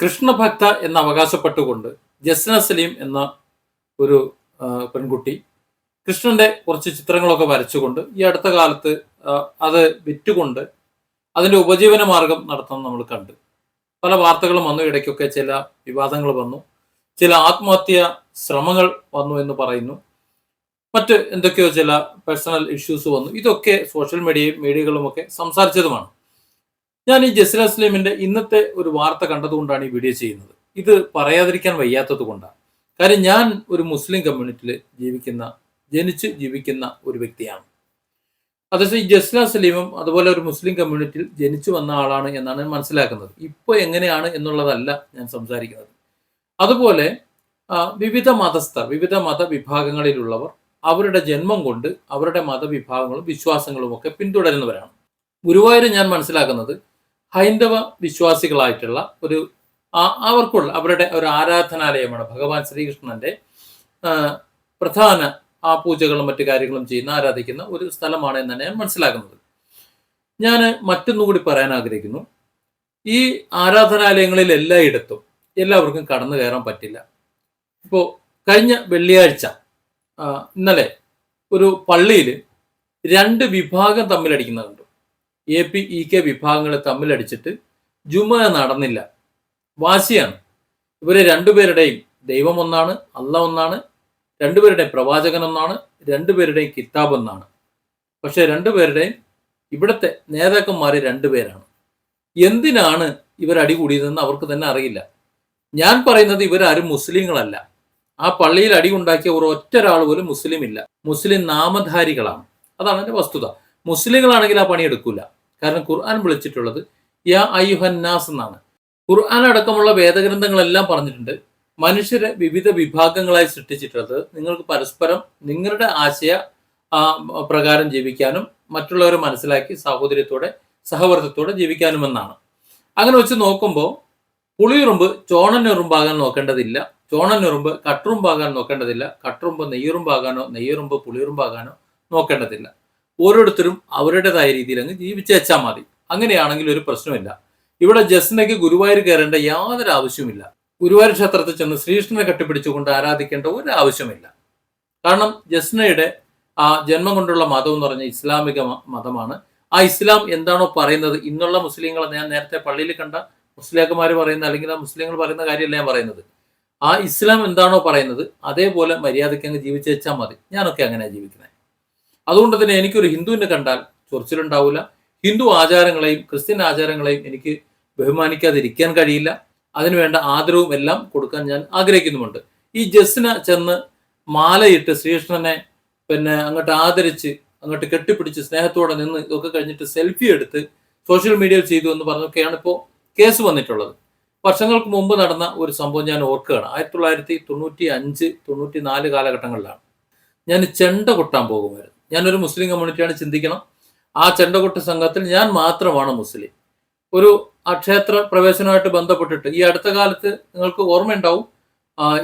കൃഷ്ണഭക്ത എന്ന് അവകാശപ്പെട്ടുകൊണ്ട് ജസ്ന സലീം എന്ന ഒരു പെൺകുട്ടി കൃഷ്ണന്റെ കുറച്ച് ചിത്രങ്ങളൊക്കെ വരച്ചുകൊണ്ട് ഈ അടുത്ത കാലത്ത് അത് വിറ്റുകൊണ്ട് അതിന്റെ ഉപജീവന മാർഗം നടത്തുന്നത് നമ്മൾ കണ്ടു. പല വാർത്തകളും വന്നു. ഇടയ്ക്കൊക്കെ ചില വിവാദങ്ങൾ വന്നു. ചില ആത്മഹത്യ ശ്രമങ്ങൾ വന്നു എന്ന് പറയുന്നു. മറ്റ് എന്തൊക്കെയോ ചില പേഴ്സണൽ ഇഷ്യൂസ് വന്നു. ഇതൊക്കെ സോഷ്യൽ മീഡിയയും മീഡിയകളുമൊക്കെ സംസാരിച്ചതുമാണ്. ഞാൻ ഈ ജസ്ല സ്ലീമിന്റെ ഇന്നത്തെ ഒരു വാർത്ത കണ്ടതുകൊണ്ടാണ് ഈ വീഡിയോ ചെയ്യുന്നത്. ഇത് പറയാതിരിക്കാൻ വയ്യാത്തത് കൊണ്ടാണ്. കാര്യം ഞാൻ ഒരു മുസ്ലിം കമ്മ്യൂണിറ്റിയിൽ ജീവിക്കുന്ന ജനിച്ച് ജീവിക്കുന്ന ഒരു വ്യക്തിയാണ്. അതേസമയം ഈ ജസ്ല സലീമും അതുപോലെ ഒരു മുസ്ലിം കമ്മ്യൂണിറ്റിയിൽ ജനിച്ചു വന്ന ആളാണ് എന്നാണ് ഞാൻ മനസ്സിലാക്കുന്നത്. ഇപ്പോൾ എങ്ങനെയാണ് എന്നുള്ളതല്ല ഞാൻ സംസാരിക്കുന്നത്. അതുപോലെ വിവിധ മതസ്ഥർ വിവിധ മതവിഭാഗങ്ങളിലുള്ളവർ അവരുടെ ജന്മം കൊണ്ട് അവരുടെ മതവിഭാഗങ്ങളും വിശ്വാസങ്ങളും ഒക്കെ പിന്തുടരുന്നവരാണ്. ഗുരുവായൂർ ഞാൻ മനസ്സിലാക്കുന്നത് ഹൈന്ദവ വിശ്വാസികളായിട്ടുള്ള ഒരു അവർക്കുള്ള അവരുടെ ഒരു ആരാധനാലയമാണ് ഭഗവാൻ ശ്രീകൃഷ്ണന്റെ പ്രധാന ആ പൂജകളും മറ്റു കാര്യങ്ങളും ചെയ്യുന്ന ആരാധിക്കുന്ന ഒരു സ്ഥലമാണ് എന്ന് ഞാൻ മനസ്സിലാക്കുന്നത്. ഞാൻ മറ്റൊന്നും കൂടി പറയാൻ ആഗ്രഹിക്കുന്നു. ഈ ആരാധനാലയങ്ങളിൽ എല്ലായിടത്തും എല്ലാവർക്കും കടന്നു കയറാൻ പറ്റില്ല. ഇപ്പോൾ കഴിഞ്ഞ വെള്ളിയാഴ്ച ഇന്നലെ ഒരു പള്ളിയിൽ രണ്ട് വിഭാഗം തമ്മിലടിക്കുന്നത് എ പി ഇ കെ വിഭാഗങ്ങൾ തമ്മിലടിച്ചിട്ട് ജുമ നടന്നില്ല. വാശിയാണ്. ഇവരെ രണ്ടുപേരുടെയും ദൈവം ഒന്നാണ് അല്ല ഒന്നാണ് രണ്ടുപേരുടെയും പ്രവാചകൻ ഒന്നാണ് രണ്ടുപേരുടെയും കിതാബ് ഒന്നാണ്. പക്ഷെ രണ്ടുപേരുടെയും ഇവിടുത്തെ നേതാക്കന്മാർ രണ്ടുപേരാണ്. എന്തിനാണ് ഇവർ അടികൂടിയതെന്ന് അവർക്ക് തന്നെ അറിയില്ല. ഞാൻ പറയുന്നത് ഇവരാരും മുസ്ലിങ്ങളല്ല. ആ പള്ളിയിൽ അടി ഉണ്ടാക്കിയ ഒരു ഒറ്റ ഒരാൾ പോലും മുസ്ലിം ഇല്ല മുസ്ലിം നാമധാരികളാണ്. അതാണ് എന്റെ വസ്തുത. മുസ്ലിങ്ങളാണെങ്കിൽ ആ പണി എടുക്കൂല. കാരണം ഖുർആൻ വിളിച്ചിട്ടുള്ളത് യാ അയ്യുഹന്നാസ് എന്നാണ്. ഖുർആൻ അടക്കമുള്ള വേദഗ്രന്ഥങ്ങളെല്ലാം പറഞ്ഞിട്ടുണ്ട്. മനുഷ്യരെ വിവിധ വിഭാഗങ്ങളായി സൃഷ്ടിച്ചിട്ടുള്ളത് നിങ്ങൾക്ക് പരസ്പരം നിങ്ങളുടെ ആശയ പ്രകാരം ജീവിക്കാനും മറ്റുള്ളവരെ മനസ്സിലാക്കി സാഹോദര്യത്തോടെ സഹവർത്തത്തോടെ ജീവിക്കാനുമെന്നാണ്. അങ്ങനെ വെച്ച് നോക്കുമ്പോൾ പുളിയുറുമ്പ് ചോണനുറുമ്പാകാൻ നോക്കേണ്ടതില്ല. ചോണനുറുമ്പ് കട്ടുറുമ്പാകാൻ നോക്കേണ്ടതില്ല. കട്ടുറുമ്പ് നെയ്യുറുമ്പാകാനോ നെയ്യുറുമ്പ് പുളിയുറുമ്പാകാനോ നോക്കേണ്ടതില്ല. ഓരോരുത്തരും അവരുടേതായ രീതിയിൽ അങ്ങ് ജീവിച്ചേച്ചാൽ മതി. അങ്ങനെയാണെങ്കിൽ ഒരു പ്രശ്നമില്ല ഇവിടെ ജസ്നയ്ക്ക് ഗുരുവായൂർ കയറേണ്ട യാതൊരു ആവശ്യവുമില്ല. ഗുരുവായൂർ ക്ഷേത്രത്തിൽ ചെന്ന് ശ്രീകൃഷ്ണനെ കെട്ടിപ്പിടിച്ചുകൊണ്ട് ആരാധിക്കേണ്ട ഒരു ആവശ്യമില്ല കാരണം ജസ്നയുടെ ആ ജന്മം കൊണ്ടുള്ള മതം എന്ന് പറഞ്ഞ ഇസ്ലാമിക മതമാണ്. ആ ഇസ്ലാം എന്താണോ പറയുന്നത് ഇന്നുള്ള മുസ്ലിങ്ങളെ ഞാൻ നേരത്തെ പള്ളിയിൽ കണ്ട മുസ്ലിയാക്കന്മാർ പറയുന്ന അല്ലെങ്കിൽ ആ മുസ്ലിങ്ങൾ പറയുന്ന കാര്യമല്ല ഞാൻ പറയുന്നത്. ആ ഇസ്ലാം എന്താണോ പറയുന്നത് അതേപോലെ മര്യാദയ്ക്ക് അങ്ങ് ജീവിച്ചു വെച്ചാൽ മതി. ഞാനൊക്കെ അങ്ങനെയാണ് ജീവിക്കുന്നത് അതുകൊണ്ട് തന്നെ എനിക്കൊരു ഹിന്ദുവിനെ കണ്ടാൽ ചൊറിച്ചിലുണ്ടാവില്ല ഹിന്ദു ആചാരങ്ങളെയും ക്രിസ്ത്യൻ ആചാരങ്ങളെയും എനിക്ക് ബഹുമാനിക്കാതിരിക്കാൻ കഴിയില്ല. അതിനുവേണ്ട ആദരവും എല്ലാം കൊടുക്കാൻ ഞാൻ ആഗ്രഹിക്കുന്നുമുണ്ട്. ഈ ജസ്സിന ചെന്ന് മാലയിട്ട് ശ്രീകൃഷ്ണനെ പിന്നെ അങ്ങോട്ട് ആദരിച്ച് അങ്ങോട്ട് കെട്ടിപ്പിടിച്ച് സ്നേഹത്തോടെ നിന്ന് ഇതൊക്കെ കഴിഞ്ഞിട്ട് സെൽഫി എടുത്ത് സോഷ്യൽ മീഡിയയിൽ ചെയ്തു എന്ന് പറഞ്ഞൊക്കെയാണ് ഇപ്പോൾ കേസ് വന്നിട്ടുള്ളത്. വർഷങ്ങൾക്ക് മുമ്പ് നടന്ന ഒരു സംഭവം ഞാൻ ഓർക്കുകയാണ്. ആയിരത്തി തൊള്ളായിരത്തി തൊണ്ണൂറ്റി അഞ്ച് തൊണ്ണൂറ്റി നാല് കാലഘട്ടങ്ങളിലാണ്. ഞാൻ ചെണ്ട കൊട്ടാൻ പോകുമായിരുന്നു. ഞാനൊരു മുസ്ലിം കമ്മ്യൂണിറ്റിയാണ് ചിന്തിക്കണം. ആ ചെണ്ടകൊട്ട് സംഘത്തിൽ ഞാൻ മാത്രമാണ് മുസ്ലിം. ഒരു ആ ക്ഷേത്ര പ്രവേശനവുമായിട്ട് ബന്ധപ്പെട്ടിട്ട് ഈ അടുത്ത കാലത്ത് നിങ്ങൾക്ക് ഓർമ്മയുണ്ടാവും?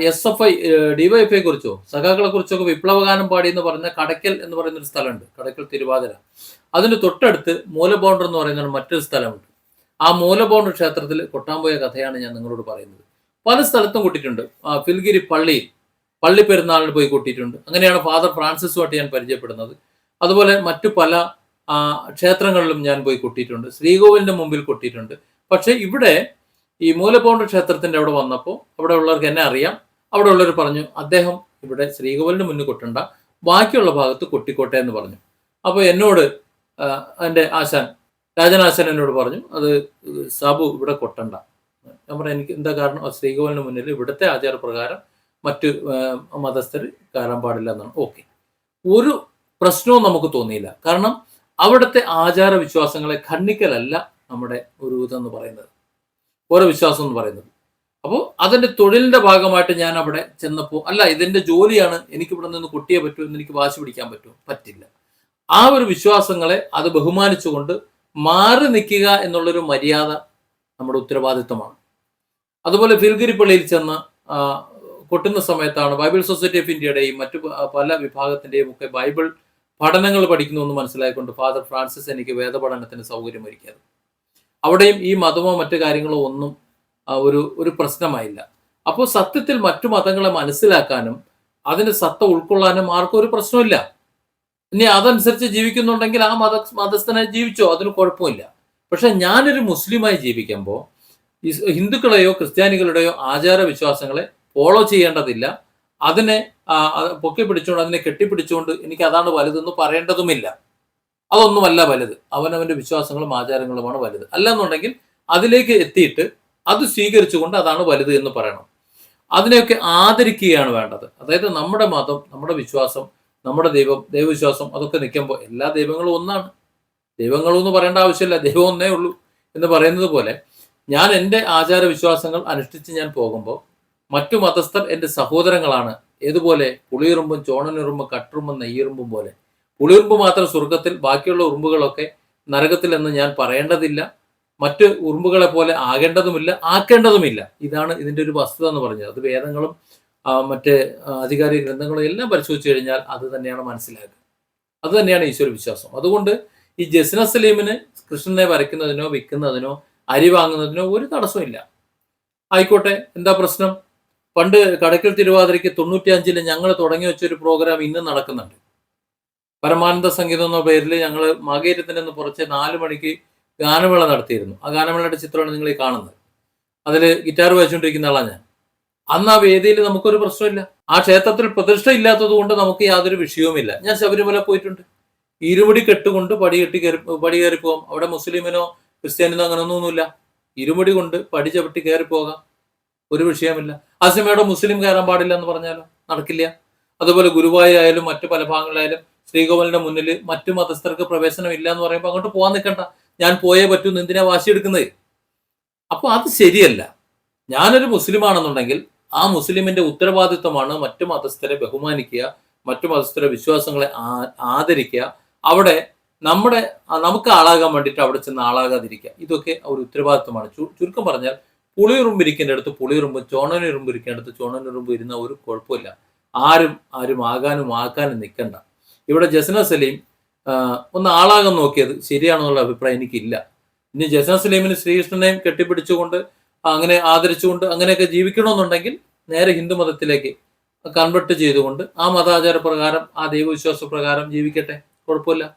എസ് എഫ് ഐ ഡിവൈഎഫ്ഐ കുറിച്ചോ? സഖാക്കളെ കുറിച്ചൊക്കെ വിപ്ലവഗാനം പാടി എന്ന് പറഞ്ഞ കടയ്ക്കൽ എന്ന് പറയുന്ന ഒരു സ്ഥലമുണ്ട്. കടയ്ക്കൽ തിരുവാതിര. അതിന്റെ തൊട്ടടുത്ത് മൂലബൗണ്ടർ എന്ന് പറയുന്ന മറ്റൊരു സ്ഥലമുണ്ട്. ആ മൂലബൗണ്ടർ ക്ഷേത്രത്തിൽ കൊട്ടാൻ പോയ കഥയാണ് ഞാൻ നിങ്ങളോട് പറയുന്നത്. പല സ്ഥലത്തും കൂട്ടിയിട്ടുണ്ട്. ഫിൽഗിരി പള്ളിയിൽ പള്ളി പെരുന്നാളിന് പോയി കൂട്ടിയിട്ടുണ്ട്. അങ്ങനെയാണ് ഫാദർ ഫ്രാൻസിസുമായിട്ട് ഞാൻ പരിചയപ്പെടുന്നത്. അതുപോലെ മറ്റു പല ക്ഷേത്രങ്ങളിലും ഞാൻ പോയി കൊട്ടിയിട്ടുണ്ട്. ശ്രീകോവിലിന്റെ മുമ്പിൽ കൊട്ടിയിട്ടുണ്ട്. പക്ഷേ ഇവിടെ ഈ മൂലപൗണ്ട ക്ഷേത്രത്തിന്റെ അവിടെ വന്നപ്പോൾ അവിടെ ഉള്ളവർക്ക് എന്നെ അറിയാം. അവിടെ ഉള്ളവർ പറഞ്ഞു അദ്ദേഹം ഇവിടെ ശ്രീകോവിലിന് മുന്നിൽ കൊട്ടണ്ട. ബാക്കിയുള്ള ഭാഗത്ത് കൊട്ടിക്കോട്ടെ എന്ന് പറഞ്ഞു. അപ്പോൾ എന്നോട് എന്റെ ആശാൻ രാജനാശാൻ എന്നോട് പറഞ്ഞു അത് സാബു ഇവിടെ കൊട്ടണ്ട. ഞാൻ പറഞ്ഞു എനിക്ക് എന്താ കാരണം? ശ്രീകോവിലിന് മുന്നിൽ ഇവിടുത്തെ ആചാരപ്രകാരം മറ്റ് മതസ്ഥർ കയറാൻ പാടില്ല എന്നാണ്. ഓക്കെ. ഒരു പ്രശ്നവും നമുക്ക് തോന്നിയില്ല. കാരണം അവിടുത്തെ ആചാര വിശ്വാസങ്ങളെ ഖണ്ഡിക്കലല്ല നമ്മുടെ ഒരു ഇതെന്ന് പറയുന്നത്. ഓരോ വിശ്വാസം എന്ന് പറയുന്നത്. അപ്പോൾ അതിന്റെ തൊഴിലിന്റെ ഭാഗമായിട്ട് ഞാൻ അവിടെ ചെന്നപ്പോൾ അല്ല ഇതിന്റെ ജോലിയാണ്. എനിക്ക് ഇവിടെ നിന്ന് കൊട്ടിയേ പറ്റൂ എന്ന് എനിക്ക് വാശി പിടിക്കാൻ പറ്റുമോ പറ്റില്ല. ആ ഒരു വിശ്വാസങ്ങളെ അത് ബഹുമാനിച്ചുകൊണ്ട് മാറി നിൽക്കുക എന്നുള്ളൊരു മര്യാദ നമ്മുടെ ഉത്തരവാദിത്വമാണ്. അതുപോലെ ഫിൽഗിരിപ്പള്ളിയിൽ ചെന്ന് ആ, കൊട്ടുന്ന സമയത്താണ് ബൈബിൾ സൊസൈറ്റി ഓഫ് ഇന്ത്യയുടെയും മറ്റു പല വിഭാഗത്തിന്റെയും ഒക്കെ ബൈബിൾ പഠനങ്ങൾ പഠിക്കുന്നു എന്ന് മനസ്സിലായിക്കൊണ്ട് ഫാദർ ഫ്രാൻസിസ് എനിക്ക് വേദപഠനത്തിന് സൗകര്യമൊരുക്കിയത്. അവിടെയും ഈ മതമോ മറ്റു കാര്യങ്ങളോ ഒന്നും ഒരു ഒരു പ്രശ്നമായില്ല. അപ്പോൾ സത്യത്തിൽ മറ്റു മതങ്ങളെ മനസ്സിലാക്കാനും അതിന്റെ സത്ത ഉൾക്കൊള്ളാനും ആർക്കും ഒരു പ്രശ്നമില്ല ഇനി അതനുസരിച്ച് ജീവിക്കുന്നുണ്ടെങ്കിൽ ആ മത മതസ്ഥനായി ജീവിച്ചോ അതിന് കുഴപ്പമില്ല. പക്ഷെ ഞാനൊരു മുസ്ലിമായി ജീവിക്കുമ്പോൾ ഹിന്ദുക്കളെയോ ക്രിസ്ത്യാനികളുടെയോ ആചാര വിശ്വാസങ്ങളെ ഫോളോ ചെയ്യേണ്ടതില്ല. അതിനെ പൊക്കി പിടിച്ചുകൊണ്ട് അതിനെ കെട്ടിപ്പിടിച്ചുകൊണ്ട് എനിക്ക് അതാണ് വലുതെന്ന് പറയേണ്ടതുമില്ല. അതൊന്നുമല്ല വലുത്. അവനവന്റെ വിശ്വാസങ്ങളും ആചാരങ്ങളുമാണ് വലുത്. അല്ലെന്നുണ്ടെങ്കിൽ അതിലേക്ക് എത്തിയിട്ട് അത് സ്വീകരിച്ചുകൊണ്ട് അതാണ് വലുത് എന്ന് പറയണം. അതിനെയൊക്കെ ആദരിക്കുകയാണ് വേണ്ടത്. അതായത് നമ്മുടെ മതം നമ്മുടെ വിശ്വാസം നമ്മുടെ ദൈവം ദൈവവിശ്വാസം അതൊക്കെ നിൽക്കുമ്പോൾ എല്ലാ ദൈവങ്ങളും ഒന്നാണ്. ദൈവങ്ങളും എന്ന് പറയേണ്ട ആവശ്യമില്ല. ദൈവം ഒന്നേ ഉള്ളൂ എന്ന് പറയുന്നത് പോലെ ഞാൻ എന്റെ ആചാര വിശ്വാസങ്ങൾ അനുഷ്ഠിച്ച് ഞാൻ പോകുമ്പോൾ മറ്റു മതസ്ഥർ എന്റെ സഹോദരങ്ങളാണ്. ഏതുപോലെ? പുളിയുറുമ്പും ചോണനുറുമ്പും കട്ടുറുമ്പും നെയ്യുറുമ്പും പോലെ. പുളിയുറുമ്പ് മാത്രം സ്വർഗത്തിൽ ബാക്കിയുള്ള ഉറുമ്പുകളൊക്കെ നരകത്തിൽ എന്ന് ഞാൻ പറയേണ്ടതില്ല. മറ്റ് ഉറുമ്പുകളെ പോലെ ആകേണ്ടതുമില്ല ആക്കേണ്ടതുമില്ല. ഇതാണ് ഇതിന്റെ ഒരു വസ്തുത എന്ന് പറഞ്ഞത്. അത് വേദങ്ങളും മറ്റ് അധികാരി ഗ്രന്ഥങ്ങളും എല്ലാം പരിശോധിച്ചു കഴിഞ്ഞാൽ അത് തന്നെയാണ് മനസ്സിലാക്കുക. അത് തന്നെയാണ് ഈശ്വര വിശ്വാസം. അതുകൊണ്ട് ഈ ജസ്ന സലീമിന് കൃഷ്ണനെ വരയ്ക്കുന്നതിനോ വിൽക്കുന്നതിനോ അരി വാങ്ങുന്നതിനോ ഒരു തടസ്സമില്ല ആയിക്കോട്ടെ എന്താ പ്രശ്നം? പണ്ട് കടക്കൽ തിരുവാതിരയ്ക്ക് തൊണ്ണൂറ്റി അഞ്ചിൽ ഞങ്ങൾ തുടങ്ങി വെച്ചൊരു പ്രോഗ്രാം ഇന്നും നടക്കുന്നുണ്ട്. പരമാനന്ദ സംഗീതം എന്ന പേരിൽ ഞങ്ങൾ മകേരത്തിന് നിന്ന് പുറച്ച് നാല് മണിക്ക് ഗാനമേള നടത്തിയിരുന്നു. ആ ഗാനമേളയുടെ ചിത്രമാണ് നിങ്ങൾ ഈ കാണുന്നത്. അതിൽ ഗിറ്റാർ വായിച്ചുകൊണ്ടിരിക്കുന്ന ആളാണ് ഞാൻ. അന്ന് ആ വേദിയിൽ നമുക്കൊരു പ്രശ്നമില്ല. ആ ക്ഷേത്രത്തിൽ പ്രതിഷ്ഠ ഇല്ലാത്തത് കൊണ്ട് നമുക്ക് യാതൊരു വിഷയവുമില്ല. ഞാൻ ശബരിമല പോയിട്ടുണ്ട്. ഇരുമുടി കെട്ടുകൊണ്ട് പടി കെട്ടി കയറി പടി കയറി പോകാം. അവിടെ മുസ്ലിമിനോ ക്രിസ്ത്യാനിനോ അങ്ങനെയൊന്നുമില്ല ഇരുമുടി കൊണ്ട് പടി ചവിട്ടി കയറി പോകാം. ഒരു വിഷയമില്ല ആ സമയം മുസ്ലിം കയറാൻ പാടില്ല എന്ന് പറഞ്ഞാലോ? നടക്കില്ല. അതുപോലെ ഗുരുവായൂരായാലും മറ്റു പല ഭാഗങ്ങളിലായാലും ശ്രീകോവിലിന്റെ മുന്നിൽ മറ്റു മതസ്ഥർക്ക് പ്രവേശനം ഇല്ല എന്ന് പറയുമ്പോൾ അങ്ങോട്ട് പോകാൻ നിൽക്കണ്ട ഞാൻ പോയേ പറ്റൂ എന്തിനാ വാശിയെടുക്കുന്നത് അപ്പോൾ അത് ശരിയല്ല. ഞാനൊരു മുസ്ലിം ആണെന്നുണ്ടെങ്കിൽ ആ മുസ്ലിമിന്റെ ഉത്തരവാദിത്വമാണ് മറ്റു മതസ്ഥരെ ബഹുമാനിക്കുക മറ്റു മതസ്ഥരെ വിശ്വാസങ്ങളെ ആദരിക്കുക. അവിടെ നമ്മുടെ നമുക്ക് ആളാകാൻ വേണ്ടിയിട്ട് അവിടെ ചെന്ന് ആളാകാതിരിക്കുക. ഇതൊക്കെ ഒരു ഉത്തരവാദിത്വമാണ്. ചുരുക്കം പറഞ്ഞാൽ പുളിയുറുമ്പ് ഇരിക്കേണ്ടടുത്ത് പുളിയുറുമ്പ് ചോണനുറുമ്പ് ഇരിക്കേണ്ടടുത്ത് ചോണനുറുമ്പ് ഇരുന്ന ഒരു കുഴപ്പമില്ല. ആരും ആരും ആകാനും ആക്കാനും നിൽക്കണ്ട ഇവിടെ ജസ്ന സലീം ഒന്ന് ആളാകാൻ നോക്കിയത് ശരിയാണെന്നുള്ള അഭിപ്രായം എനിക്കില്ല. ഇനി ജസ്ന സലീമിന് ശ്രീകൃഷ്ണനെയും കെട്ടിപ്പിടിച്ചുകൊണ്ട് അങ്ങനെ ആദരിച്ചുകൊണ്ട് അങ്ങനെയൊക്കെ ജീവിക്കണമെന്നുണ്ടെങ്കിൽ നേരെ ഹിന്ദു മതത്തിലേക്ക് കൺവെർട്ട് ചെയ്തുകൊണ്ട് ആ മതാചാര പ്രകാരം ആ ദൈവവിശ്വാസ പ്രകാരം ജീവിക്കട്ടെ. കുഴപ്പമില്ല.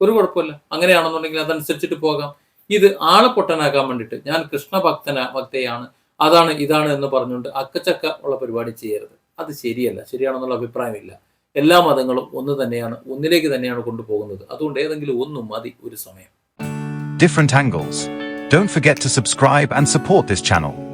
ഒരു കുഴപ്പമില്ല. അങ്ങനെയാണെന്നുണ്ടെങ്കിൽ അതനുസരിച്ചിട്ട് പോകാം. ഇത് ആളെ പൊട്ടനാക്കാൻ വേണ്ടിയിട്ട് ഞാൻ കൃഷ്ണഭക്തന ഭക്തയാണ് അതാണ് ഇതാണ് എന്ന് പറഞ്ഞുകൊണ്ട് അക്കച്ചക്ക ഉള്ള പരിപാടി ചെയ്യരുത്. അത് ശരിയല്ല ശരിയാണെന്നുള്ള അഭിപ്രായമില്ല. എല്ലാ മതങ്ങളും ഒന്ന് തന്നെയാണ് ഒന്നിലേക്ക് തന്നെയാണ് കൊണ്ടുപോകുന്നത്. അതുകൊണ്ട് ഏതെങ്കിലും ഒന്നും മതി ഒരു സമയം. Different angles Don't forget to subscribe and support this channel.